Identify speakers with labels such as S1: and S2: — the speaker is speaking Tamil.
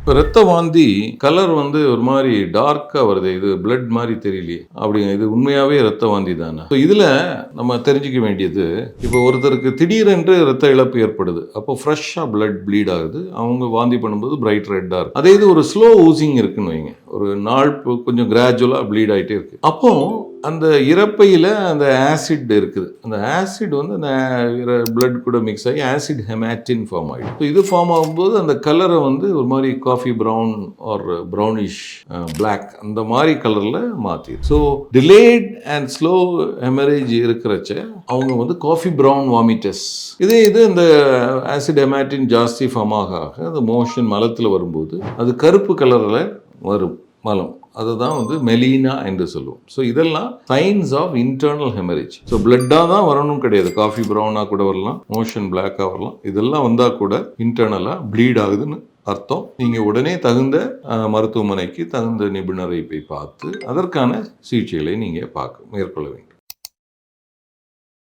S1: இப்போ ரத்த வாந்தி கலர் வந்து ஒரு மாதிரி டார்க்காக வருது. இது பிளட் மாதிரி தெரியலையே. அப்படிங்க இது உண்மையாகவே ரத்த வாந்தி தானே? ஸோ இதில் நம்ம தெரிஞ்சுக்க வேண்டியது இப்போ ஒருத்தருக்கு திடீரென்று ரத்த இழப்பு ஏற்படுது. அப்போ ஃப்ரெஷ்ஷாக பிளட் ப்ளீட் ஆகுது. அவங்க வாந்தி பண்ணும்போது பிரைட் ரெட்டாக இருக்கும் அதே இது ஒரு ஸ்லோ ஊசிங் இருக்குன்னு வைங்க. ஒரு நாள் கொஞ்சம் கிராஜுவலாக ப்ளீட் ஆகிட்டே இருக்குது அப்போது அந்த இறப்பையில் அந்த ஆசிட் இருக்குது. அந்த ஆசிட் வந்து அந்த பிளட் கூட மிக்ஸ் ஆகி ஆசிட் ஹெமாட்டின் ஃபார்ம் ஆகிடும் ஸோ இது ஃபார்ம் ஆகும்போது அந்த கலரை வந்து ஒரு மாதிரி coffee brown or brownish black அந்த மாதிரி கலரில் மாற்றி so delayed and slow haemorrhage இருக்கிறச்ச அவங்க வந்து காஃபி ப்ரௌன் வாமிட்டஸ் இதே இது இந்த ஆசிட் ஹெமாட்டின் ஜாஸ்தி ஃபார்ம் ஆக ஆக அந்த மோஷன் மலத்தில் வரும்போது அது கருப்பு கலரில் வரும். மலம். அதுதான் வந்து மெலினா என்று சொல்லுவோம். ஸோ இதெல்லாம் signs of internal haemorrhage so பிளட்டாக தான் வரணும் கிடையாது. காஃபி ப்ரௌனாக கூட வரலாம். மோஷன் பிளாக்காக வரலாம். இதெல்லாம் வந்தால் கூட இன்டர்னலாக ப்ளீட் ஆகுதுன்னு அர்த்தம். நீங்கள் உடனே தகுந்த மருத்துவமனைக்கு தகுந்த நிபுணரை போய் பார்த்து அதற்கான சிகிச்சைகளை நீங்கள் பார்க்க மேற்கொள்ள வேண்டும்.